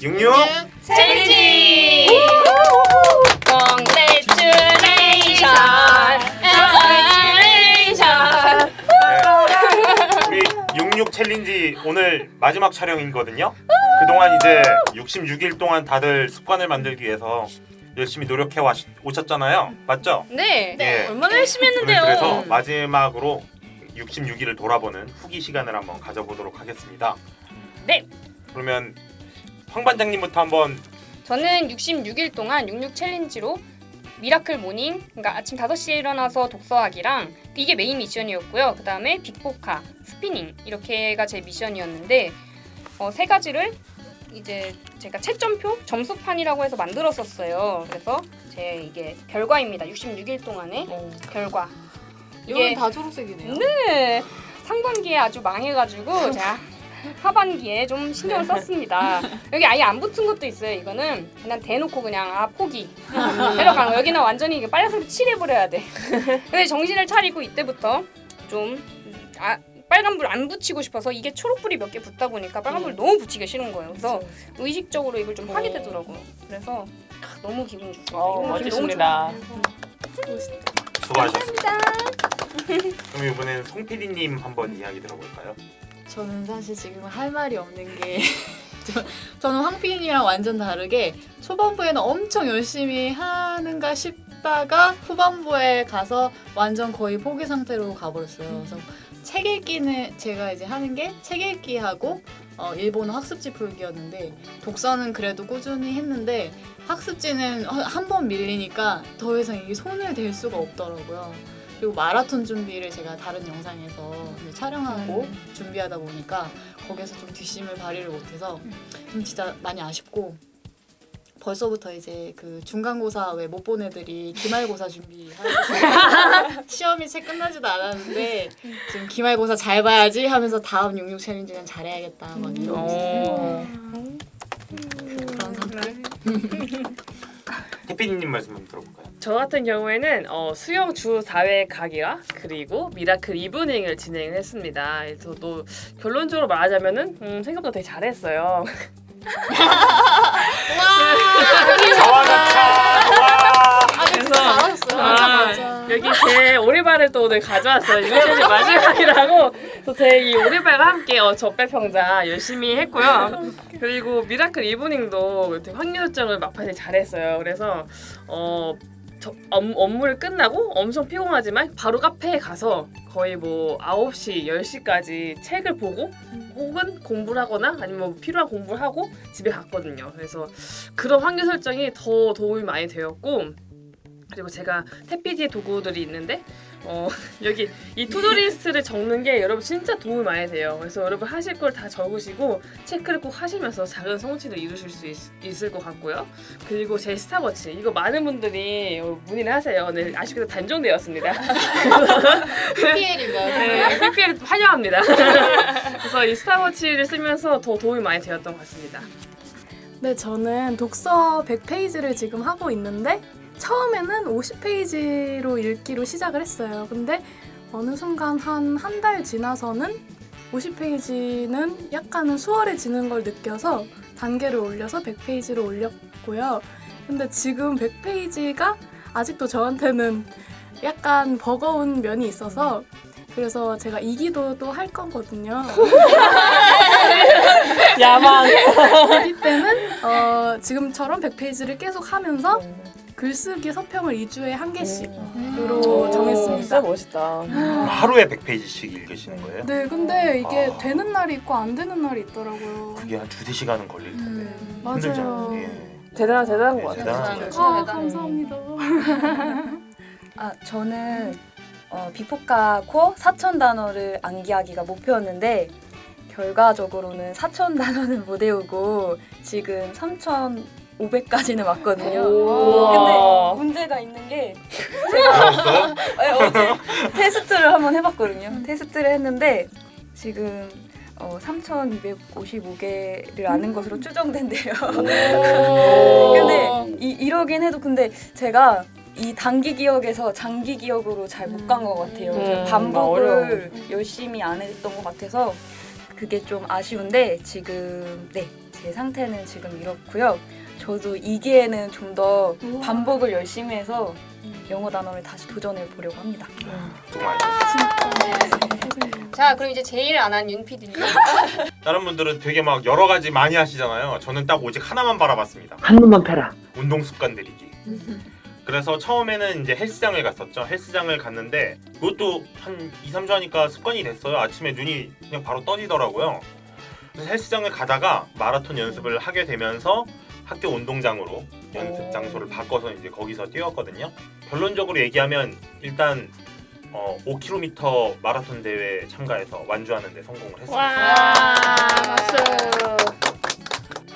66 챌린지! 우리 66 챌린지 오늘 마지막 촬영이거든요. 그동안 이제 66일 동안 다들 습관을 만들기 위해서 열심히 노력해 와- 오셨잖아요. 맞죠? 네, 예. 얼마나 열심히 오늘 했는데요. 그래서 마지막으로 66일을 돌아보는 후기 시간을 한번 가져보도록 하겠습니다. 네. 그러면 황 반장님부터 한번 저는 66일 동안 66 챌린지로 미라클 모닝, 그러니까 아침 5시에 일어나서 독서하기랑 이게 메인 미션이었고요. 그 다음에 빅포카, 스피닝 이렇게가 제 미션이었는데 어, 세 가지를 이제 제가 채점표, 점수판이라고 해서 만들었었어요. 그래서 제 이게 결과입니다. 66일 동안의 결과. 이건 다 초록색이네요. 네. 상반기에 아주 망해가지고 제가 하반기에 좀 신경을 썼습니다. 여기 아예 안 붙은 것도 있어요. 이거는 그냥 대놓고 그냥 아 포기 내려가는 거. 여기는 완전히 이게 빨간색 칠해버려야 돼. 근데 정신을 차리고 이때부터 좀 아, 빨간불 안 붙이고 싶어서 이게 초록불이 몇 개 붙다 보니까 빨간불 너무 붙이기 싫은 거예요. 그래서 의식적으로 이걸 좀 하게 되더라고요. 그래서 아, 너무 기분 좋습니다. 어, 이거 기분 너무 멋지십니다. 수고하셨습니다. 그럼 이번엔 송 PD님 한번 이야기 들어볼까요? 저는 사실 지금 할 말이 없는 게 저, 저는 황피디님이랑 완전 다르게 초반부에는 엄청 열심히 하는가 싶다가 후반부에 가서 완전 거의 포기 상태로 가버렸어요. 그래서 책 읽기는 제가 이제 하는 게 책 읽기하고 어, 일본어 학습지 풀기였는데 독서는 그래도 꾸준히 했는데 학습지는 한 번 밀리니까 더 이상 이게 손을 댈 수가 없더라고요. 그리고 마라톤 준비를 제가 다른 영상에서 이제 촬영하고 준비하다 보니까 거기서 좀 뒷심을 발휘를 못해서 좀 진짜 많이 아쉽고 벌써부터 이제 그 중간고사 왜 못 본 애들이 기말고사 준비하고 시험이 채 끝나지도 않았는데 지금 기말고사 잘 봐야지 하면서 다음 66 챌린지는 잘해야겠다 막 이러고 있어요. 어. 그런 상태. 태피디님 말씀 한번 들어볼까요? 저 같은 경우에는 어, 수영 주 4회 가기와 그리고 미라클 이브닝을 진행을 했습니다. 그래서 또 결론적으로 말하자면은 음, 생각보다 되게 잘했어요. 자화자차 와. 아 근데 진짜 잘하셨어요. 아, 여기 제 오리발을 또 오늘 가져왔어요. 이것이 마지막이라고. 그래서 제이 오리발과 함께 어, 적배평자 열심히 했고요. 그리고 미라클 이브닝도 되게 확률 설정을 막판에 잘했어요. 그래서 어, 저, 업, 업무를 끝나고 엄청 피곤하지만 바로 카페에 가서 거의 뭐 9시, 10시까지 책을 보고 혹은 공부를 하거나 아니면 뭐 필요한 공부를 하고 집에 갔거든요. 그래서 그런 확률 설정이 더 도움이 많이 되었고 그리고 제가 태피디의 도구들이 있는데 어, 여기 이 투두리스트를 적는 게 여러분 진짜 도움이 많이 돼요. 그래서 여러분 하실 걸 다 적으시고 체크를 꼭 하시면서 작은 성취를 이루실 수 있, 을것 같고요. 그리고 제 스타워치 이거 많은 분들이 어, 문의를 하세요. 네, 아쉽게도 단종되었습니다. PPL인가요? 네, PPL 환영합니다. 그래서 이 스타워치를 쓰면서 더 도움이 많이 되었던 것 같습니다. 네, 저는 독서 100페이지를 지금 하고 있는데 처음에는 50페이지로 읽기로 시작을 했어요. 근데 어느 순간 한 한 달 지나서는 50페이지는 약간은 수월해지는 걸 느껴서 단계를 올려서 100페이지로 올렸고요. 근데 지금 100페이지가 아직도 저한테는 약간 버거운 면이 있어서 그래서 제가 이기도도 할 거거든요. 야망. 이 때는 어, 지금처럼 100페이지를 계속 하면서 글쓰기 서평을 2주에 한 개씩으로 오, 정했습니다. 진짜 멋있다. 그럼 하루에 100페이지씩 읽으시는 거예요? 네, 근데 이게 아. 되는 날이 있고 안 되는 날이 있더라고요. 그게 한 두세 시간은 걸릴 텐데 음, 힘들잖아요. 맞아요. 예. 대단한 대단한 것 네, 같아요. 대단하죠. 아, 감사합니다. 아 저는 어, 비포카 코어 4천 단어를 암기하기가 목표였는데 결과적으로는 4천 단어는 못 외우고 지금 3,500까지는 왔거든요. 근데 문제가 있는 게 알았어요? 네, 어제 테스트를 한번 해봤거든요. 테스트를 했는데 지금 어, 3,255개를 아는 것으로 추정된대요. 근데 이, 이러긴 해도 근데 제가 이 단기 기억에서 장기 기억으로 잘 못 간 것 같아요. 음, 제가 어려워. 반복을 열심히 안 했던 것 같아서 그게 좀 아쉬운데 지금 네 제 상태는 지금 이렇고요. 저도 2기에는 좀 더. 반복을 열심히 해서 영어 단어를 다시 도전해 보려고 합니다. 정말 자 그럼 이제 제일 안 한 윤 PD님. 다른 분들은 되게 막 여러 가지 많이 하시잖아요. 저는 딱 오직 하나만 바라봤습니다. 한 놈만 패라. 운동 습관 들이기. 그래서 처음에는 이제 헬스장을 갔었죠. 헬스장을 갔는데 그것도 한 2, 3주 하니까 습관이 됐어요. 아침에 눈이 그냥 바로 떠지더라고요. 그래서 헬스장을 가다가 마라톤 연습을 하게 되면서 학교 운동장으로 연습 장소를 바꿔서 이제 거기서 뛰었거든요. 결론적으로 얘기하면 일단 어, 5km 마라톤 대회 참가해서 완주하는 데 성공을 했습니다. 와 박수.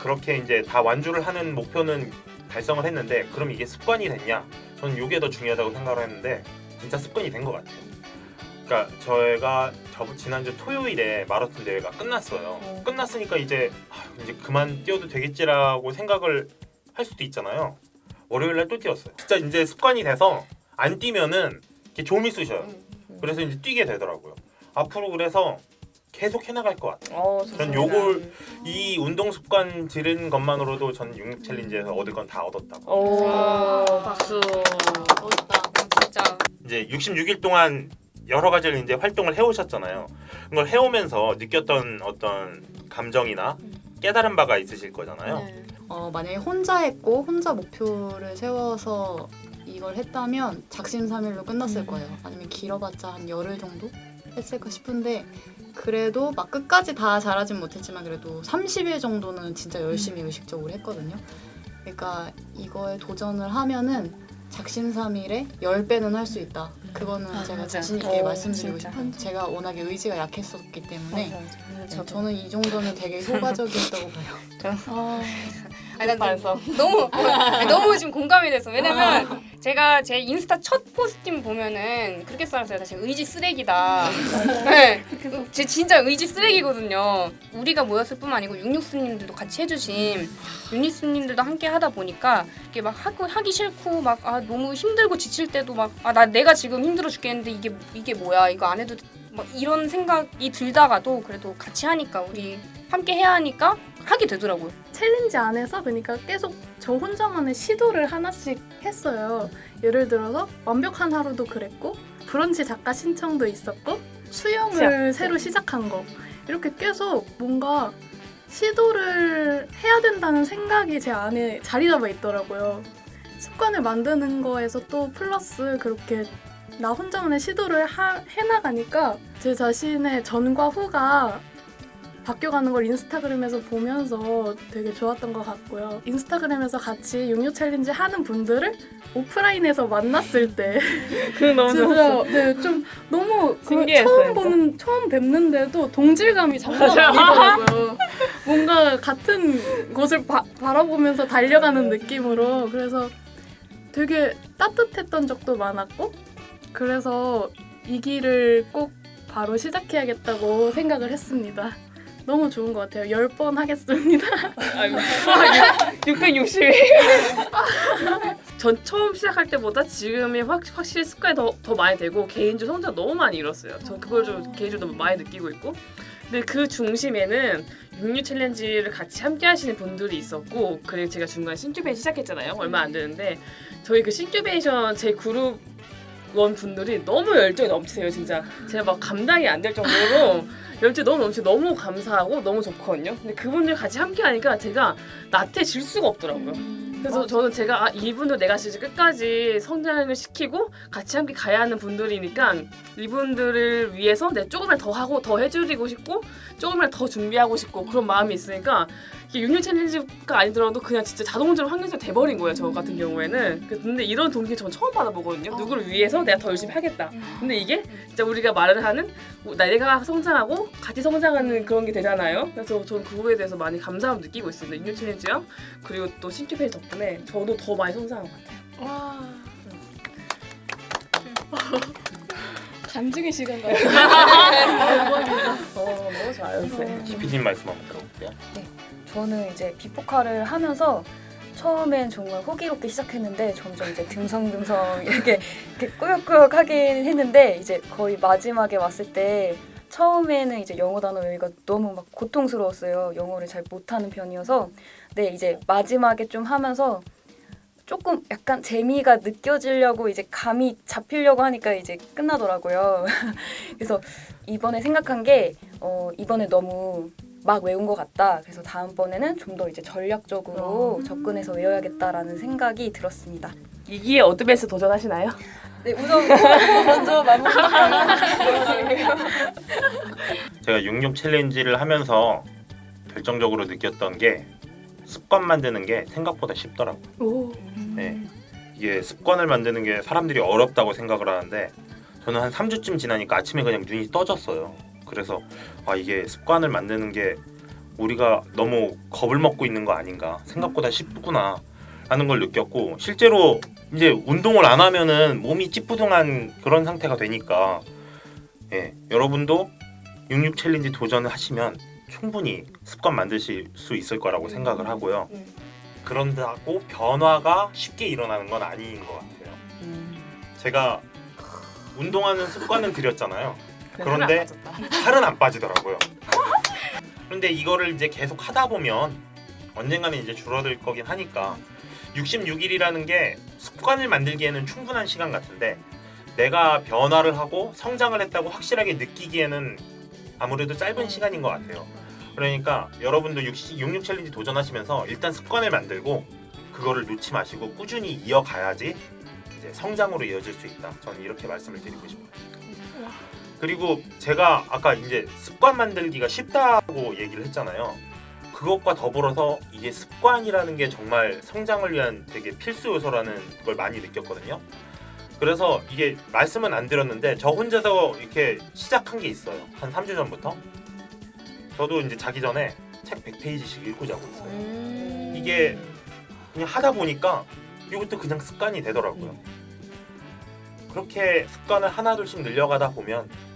그렇게 이제 다 완주를 하는 목표는 달성을 했는데 그럼 이게 습관이 됐냐? 저는 이게 더 중요하다고 생각을 했는데 진짜 습관이 된 것 같아요. 그러니까 저희가 저 지난주 토요일에 마라톤 대회가 끝났어요. 끝났으니까 이제 아, 이제 그만 뛰어도 되겠지라고 생각을 할 수도 있잖아요. 월요일 날 또 뛰었어요. 진짜 이제 습관이 돼서 안 뛰면은 이렇게 좀이 쑤셔요. 그래서 이제 뛰게 되더라고요. 앞으로 그래서 계속 해나갈 것 같아요. 어, 전 요걸 이 운동 습관 들은 것만으로도 전 육육 챌린지에서 얻을 건 다 얻었다고. 오 박수. 멋있다. 진짜 이제 66일 동안 여러 가지를 이제 활동을 해오셨잖아요. 그걸 해오면서 느꼈던 어떤 감정이나 깨달은 바가 있으실 거잖아요. 네. 어, 만약에 혼자 했고 혼자 목표를 세워서 이걸 했다면 작심삼일로 끝났을 거예요. 아니면 길어봤자 한 열흘 정도 했을까 싶은데 그래도 막 끝까지 다 잘하진 못했지만 그래도 30일 정도는 진짜 열심히 의식적으로 했거든요. 그러니까 이거에 도전을 하면는 작심삼일에 10배는 할 수 있다. 그거는 아, 제가 맞아. 자신 있게 어, 말씀드리고 진짜. 싶어요. 제가 워낙에 의지가 약했었기 때문에 네, 저도. 저는 이 정도는 되게 효과적이었다고 봐요. 아 니, 난 반성. 너무 아니, 너무 지금 공감이 돼서 왜냐면 제가 제 인스타 첫 포스팅 보면은 그렇게 써놨어요. 사실 의지 쓰레기다. 네, 제 진짜 의지 쓰레기거든요. 우리가 모였을 뿐만 아니고 육육수님들도 같이 해주신 유니스님들도 함께 하다 보니까 이게 막 하고 하기 싫고 막 아 너무 힘들고 지칠 때도 막 아 나 내가 지금 힘들어 죽겠는데 이게 이게 뭐야 이거 안 해도 막 이런 생각이 들다가도 그래도 같이 하니까 우리 함께 해야 하니까 하게 되더라고요. 챌린지 안에서 그러니까 계속 저 혼자만의 시도를 하나씩 했어요. 예를 들어서 완벽한 하루도 그랬고 브런치 작가 신청도 있었고 수영을 새로 시작한 거 이렇게 계속 뭔가 시도를 해야 된다는 생각이 제 안에 자리 잡아 있더라고요. 습관을 만드는 거에서 또 플러스 그렇게 나 혼자만의 시도를 하, 해나가니까 제 자신의 전과 후가 바뀌어가는 걸 인스타그램에서 보면서 되게 좋았던 것 같고요. 인스타그램에서 같이 육류 챌린지 하는 분들을 오프라인에서 만났을 때 그 너무. 진짜 네, 좀 너무 그 신기했어요, 처음. 보는 처음 뵙는데도 동질감이 장난 아니더라고요. 뭔가 같은 곳을 바, 바라보면서 달려가는 느낌으로 그래서 되게 따뜻했던 적도 많았고 그래서 이 길을 꼭 바로 시작해야겠다고 생각을 했습니다. 너무 좋은 것 같아요. 열 번 하겠습니다. 아이고. 660. 전 처음 시작할 때보다 지금이 확, 확실히 습관이 더, 더 많이 되고 개인적으로 성장 너무 많이 잃었어요. 전 그걸 좀 개인적으로 너무 많이 느끼고 있고. 근데 그 중심에는 육류 챌린지를 같이 함께 하시는 분들이 있었고 그리고 제가 중간에 신큐베이션 시작했잖아요. 얼마 안 되는데 저희 그 신큐베이션 제 그룹 원 분들이 너무 열정이 넘치세요 진짜. 제가 막 감당이 안 될 정도로 열정이 너무 넘치 너무 감사하고 너무 좋거든요. 근데 그분들 같이 함께 하니까 제가 나태질 수가 없더라고요. 그래서 저는 제가 아, 이분들 내가 진짜 끝까지 성장을 시키고 같이 함께 가야 하는 분들이니까 이분들을 위해서 내가 조금이라도 더 하고 더 해드리고 싶고 조금이라도 더 준비하고 싶고 그런 마음이 있으니까 이게 육류 챌린지가 아니더라도 그냥 진짜 자동적으로 환경적으로 돼버린 거예요 저 같은 경우에는. 그- 근데 이런 동기 전 처음 받아보거든요. 누구를 위해서 내가 더 열심히 하겠다. 근데 이게 진짜 우리가 말을 하는 내가 성장하고 같이 성장하는 그런 게 되잖아요. 그래서 저는 그거에 대해서 많이 감사함을 느끼고 있습니다 육류 챌린지랑 그리고 또 신규 페이 덕분에 저도 더 많이 성장한 것 같아요. 간증의 시간 같아요. 어, 너무 좋아요. 선생님 PD님 말씀 한번 들어볼게요. 저는 이제 비포카를 하면서 처음엔 정말 호기롭게 시작했는데 점점 이제 듬성듬성 이렇게, 이렇게 꾸역꾸역 하긴 했는데 이제 거의 마지막에 왔을 때 처음에는 이제 영어 단어 외우기가 너무 막 고통스러웠어요. 영어를 잘 못하는 편이어서 네 이제 마지막에 좀 하면서 조금 약간 재미가 느껴지려고 이제 감이 잡히려고 하니까 이제 끝나더라고요. 그래서 이번에 생각한 게 어, 이번에 너무 막 외운 것 같다. 그래서 다음번에는 좀 더 이제 전략적으로 접근해서 외워야겠다라는 생각이 들었습니다. 이기에 어드밴스 도전하시나요? 네, 우선 먼저 마무리. 제가 66 챌린지를 하면서 결정적으로 느꼈던 게 습관 만드는 게 생각보다 쉽더라고요. 오. 네. 이게 습관을 만드는 게 사람들이 어렵다고 생각을 하는데 저는 한 3주쯤 지나니까 아침에 그냥 눈이 떠졌어요. 그래서 아 이게 습관을 만드는 게 우리가 너무 겁을 먹고 있는 거 아닌가 생각보다 쉽구나 라는 걸 느꼈고 실제로 이제 운동을 안 하면은 몸이 찌뿌둥한 그런 상태가 되니까 예 여러분도 66 챌린지 도전을 하시면 충분히 습관 만드실 수 있을 거라고 생각을 하고요. 음. 그런다고 변화가 쉽게 일어나는 건 아닌 것 같아요. 제가 운동하는 습관은 들였잖아요. 그런데 살은 안 빠지더라고요. 그런데 이거를 이제 계속 하다 보면 언젠가는 이제 줄어들 거긴 하니까 66일이라는 게 습관을 만들기에는 충분한 시간 같은데 내가 변화를 하고 성장을 했다고 확실하게 느끼기에는 아무래도 짧은 시간인 것 같아요. 그러니까 여러분도 66, 66 챌린지 도전하시면서 일단 습관을 만들고 그거를 놓지 마시고 꾸준히 이어가야지 이제 성장으로 이어질 수 있다. 저는 이렇게 말씀을 드리고 싶어요. 그리고 제가 아까 이제 습관 만들기가 쉽다고 얘기를 했잖아요. 그것과 더불어서 이게 습관이라는 게 정말 성장을 위한 되게 필수 요소라는 걸 많이 느꼈거든요. 그래서 이게 말씀은 안 드렸는데 저 혼자서 이렇게 시작한 게 있어요. 한 3주 전부터. 저도 이제 자기 전에 책 100페이지씩 읽고 자고 있어요. 이게 그냥 하다 보니까 이것도 그냥 습관이 되더라고요. 그렇게 습관을 하나둘씩 늘려가다 보면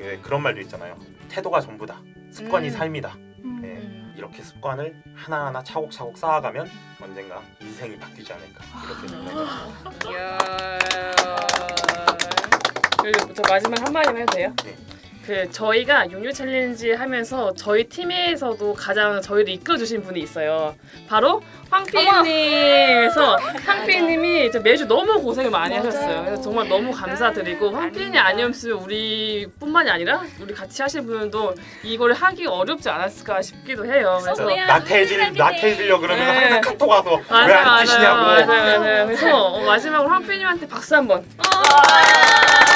예, 그런 말도 있잖아요. 태도가 전부다. 습관이 음. 삶이다. 음. 예, 이렇게 습관을 하나하나 차곡차곡 쌓아가면 언젠가 인생이 바뀌지 않을까 이렇게 생각합니다. 이야. 그리고 저 마지막 한 마디만 해도 돼요? 네. 그 저희가 육류 챌린지 하면서 저희 팀에서도 가장 저희를 이끌어 주신 분이 있어요. 바로 황피님에서 황피님이 매주 너무 고생을 많이 하셨어요. 그래서 정말 너무 감사드리고 황피님 아니었으면 우리뿐만이 아니라 우리 같이 하신 분들도 이걸 하기 어렵지 않았을까 싶기도 해요. 그래서 나태해질 나태해지려 그러면 네. 항상 카톡 와서 맞아요, 왜 안 맞아요, 뛰시냐고. 맞아요, 맞아요. 그래서 어, 마지막으로 황피님한테 박수 한번. 감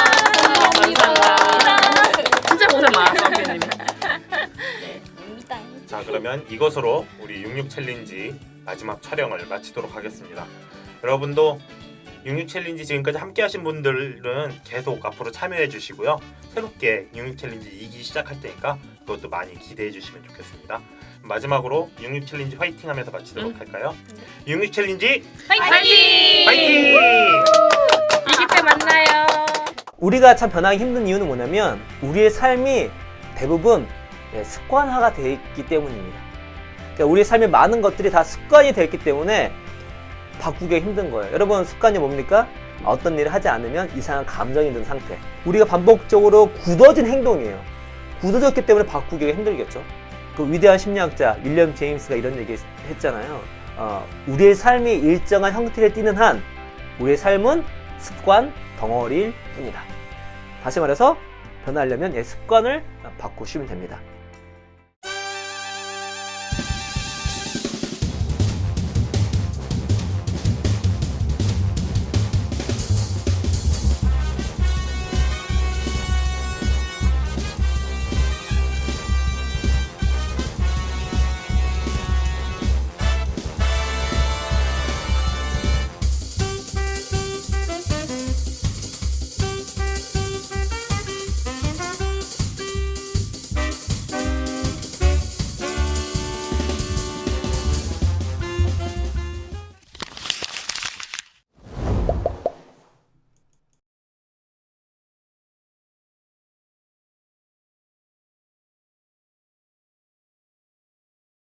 그러면 이것으로 우리 66 챌린지 마지막 촬영을 마치도록 하겠습니다. 여러분도 66 챌린지 지금까지 함께 하신 분들은 계속 앞으로 참여해 주시고요. 새롭게 66 챌린지 2기 시작할 테니까 그것도 많이 기대해 주시면 좋겠습니다. 마지막으로 66 챌린지 화이팅 하면서 마치도록 응. 할까요? 66 챌린지 화이팅! 화이팅! 이기 때 만나요. 우리가 참 변하기 힘든 이유는 뭐냐면 우리의 삶이 대부분 예, 습관화가 되어 있기 때문입니다. 그러니까 우리의 삶의 많은 것들이 다 습관이 되어 있기 때문에 바꾸기가 힘든 거예요. 여러분 습관이 뭡니까? 어떤 일을 하지 않으면 이상한 감정이 든 상태. 우리가 반복적으로 굳어진 행동이에요. 굳어졌기 때문에 바꾸기가 힘들겠죠. 그 위대한 심리학자 윌리엄 제임스가 이런 얘기 했잖아요. 어, 우리의 삶이 일정한 형태를 띠는 한 우리의 삶은 습관 덩어리일 뿐이다. 다시 말해서 변하려면 예, 습관을 바꾸시면 됩니다.